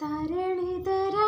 തരളിതരാ